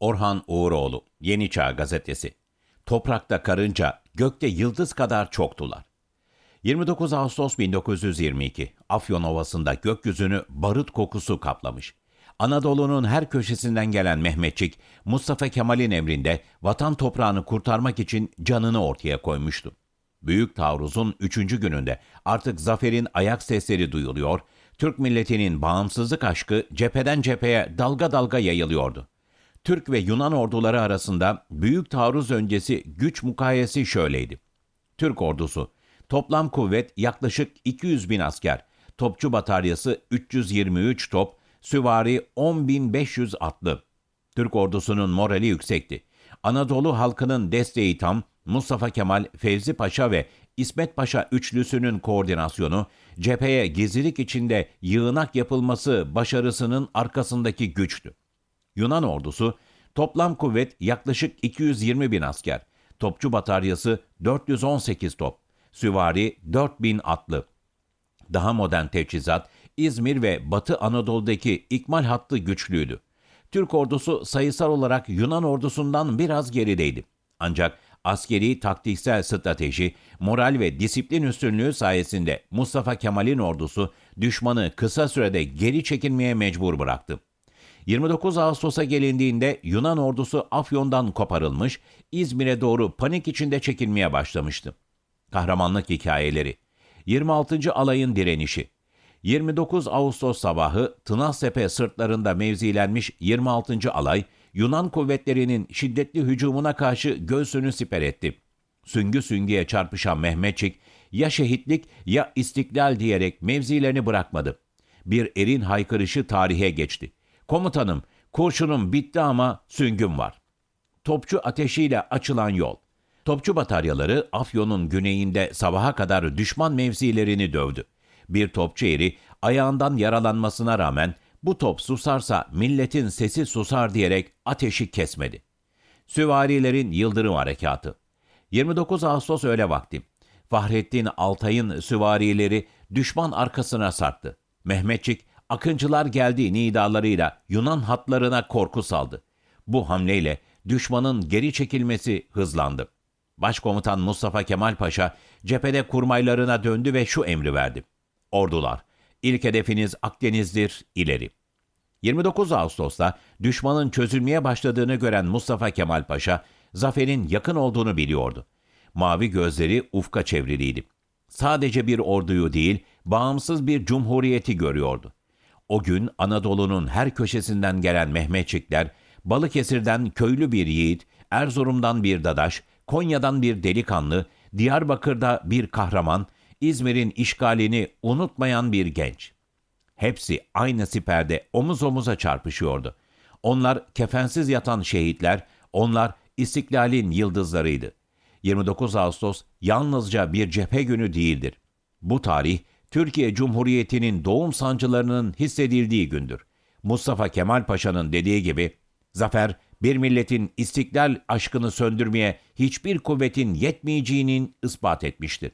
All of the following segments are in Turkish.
Orhan Uğuroğlu, Yeni Çağ Gazetesi. Toprakta karınca, gökte yıldız kadar çoktular. 29 Ağustos 1922, Afyon Ovası'nda gökyüzünü barut kokusu kaplamış. Anadolu'nun her köşesinden gelen Mehmetçik, Mustafa Kemal'in emrinde vatan toprağını kurtarmak için canını ortaya koymuştu. Büyük taarruzun üçüncü gününde artık zaferin ayak sesleri duyuluyor, Türk milletinin bağımsızlık aşkı cepheden cepheye dalga dalga yayılıyordu. Türk ve Yunan orduları arasında büyük taarruz öncesi güç mukayesi şöyleydi. Türk ordusu toplam kuvvet yaklaşık 200 bin asker, topçu bataryası 323 top, süvari 10.500 atlı. Türk ordusunun morali yüksekti. Anadolu halkının desteği tam, Mustafa Kemal, Fevzi Paşa ve İsmet Paşa üçlüsünün koordinasyonu, cepheye gizlilik içinde yığınak yapılması başarısının arkasındaki güçtü. Yunan ordusu toplam kuvvet yaklaşık 220 bin asker, topçu bataryası 418 top, süvari 4000 atlı. Daha modern teçhizat İzmir ve Batı Anadolu'daki ikmal hattı güçlüydü. Türk ordusu sayısal olarak Yunan ordusundan biraz gerideydi. Ancak askeri taktiksel strateji, moral ve disiplin üstünlüğü sayesinde Mustafa Kemal'in ordusu düşmanı kısa sürede geri çekilmeye mecbur bıraktı. 29 Ağustos'a gelindiğinde Yunan ordusu Afyon'dan koparılmış, İzmir'e doğru panik içinde çekilmeye başlamıştı. Kahramanlık hikayeleri 26. alayın direnişi 29 Ağustos sabahı Tınaztepe sırtlarında mevzilenmiş 26. alay, Yunan kuvvetlerinin şiddetli hücumuna karşı göğsünü siper etti. Süngü süngüye çarpışan Mehmetçik, ya şehitlik ya istiklal diyerek mevzilerini bırakmadı. Bir erin haykırışı tarihe geçti. Komutanım, kurşunum bitti ama süngüm var. Topçu ateşiyle açılan yol. Topçu bataryaları Afyon'un güneyinde sabaha kadar düşman mevzilerini dövdü. Bir topçu eri ayağından yaralanmasına rağmen bu top susarsa milletin sesi susar diyerek ateşi kesmedi. Süvarilerin Yıldırım Harekatı 29 Ağustos öğle vakti. Fahrettin Altay'ın süvarileri düşman arkasına sarktı. Mehmetçik, Akıncılar geldi nidalarıyla Yunan hatlarına korku saldı. Bu hamleyle düşmanın geri çekilmesi hızlandı. Başkomutan Mustafa Kemal Paşa cephede kurmaylarına döndü ve şu emri verdi. Ordular, ilk hedefiniz Akdeniz'dir, ileri. 29 Ağustos'ta düşmanın çözülmeye başladığını gören Mustafa Kemal Paşa, zaferin yakın olduğunu biliyordu. Mavi gözleri ufka çevriliydi. Sadece bir orduyu değil, bağımsız bir cumhuriyeti görüyordu. O gün Anadolu'nun her köşesinden gelen Mehmetçikler, Balıkesir'den köylü bir yiğit, Erzurum'dan bir dadaş, Konya'dan bir delikanlı, Diyarbakır'da bir kahraman, İzmir'in işgalini unutmayan bir genç. Hepsi aynı siperde omuz omuza çarpışıyordu. Onlar kefensiz yatan şehitler, onlar istiklalin yıldızlarıydı. 29 Ağustos yalnızca bir cephe günü değildir. Bu tarih Türkiye Cumhuriyeti'nin doğum sancılarının hissedildiği gündür. Mustafa Kemal Paşa'nın dediği gibi, zafer bir milletin istiklal aşkını söndürmeye hiçbir kuvvetin yetmeyeceğinin ispat etmiştir.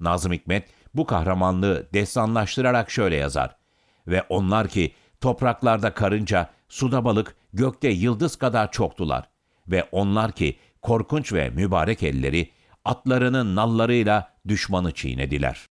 Nazım Hikmet bu kahramanlığı destanlaştırarak şöyle yazar. Ve onlar ki topraklarda karınca, suda balık, gökte yıldız kadar çoktular. Ve onlar ki korkunç ve mübarek elleri atlarının nallarıyla düşmanı çiğnediler.''